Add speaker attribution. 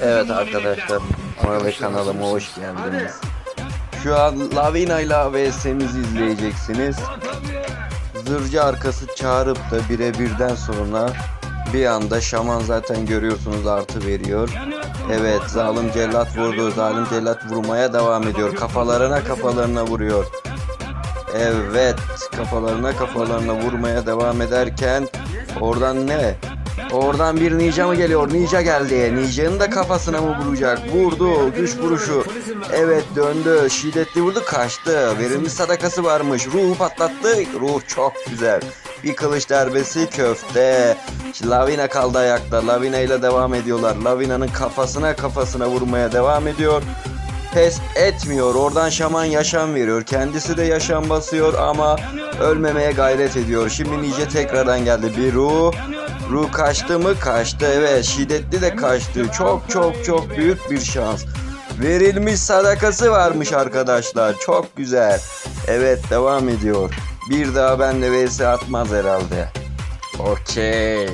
Speaker 1: Evet arkadaşlar ve kanalıma hoş geldiniz. Şu an Lavina ile VS'mizi izleyeceksiniz. Zırcı arkası çağırıp da birebirden sonra bir anda şaman zaten görüyorsunuz artı veriyor. Evet zalim cellat vurdu. Zalim cellat vurmaya devam ediyor. Kafalarına kafalarına vuruyor. Evet kafalarına kafalarına vurmaya devam ederken oradan ne? Oradan bir ninja mı geliyor? Ninja geldi. Ninja'nın da kafasına mı vuracak? Vurdu. Güç vuruşu. Evet döndü. Şiddetli vurdu. Kaçtı. Verilmiş sadakası varmış. Ruhu patlattı. Ruh çok güzel. Bir kılıç darbesi köfte. Lavina kaldı ayakta. Lavina ile devam ediyorlar. Lavina'nın kafasına kafasına vurmaya devam ediyor pes etmiyor. Oradan şaman yaşam veriyor. Kendisi de yaşam basıyor ama ölmemeye gayret ediyor. Şimdi Nice tekrardan geldi. Bir ruh. Ruh kaçtı mı? Kaçtı. Evet şiddetli de kaçtı. Çok çok çok büyük bir şans. Verilmiş sadakası varmış arkadaşlar. Çok güzel. Evet devam ediyor. Bir daha benle vs atmaz herhalde. Okey.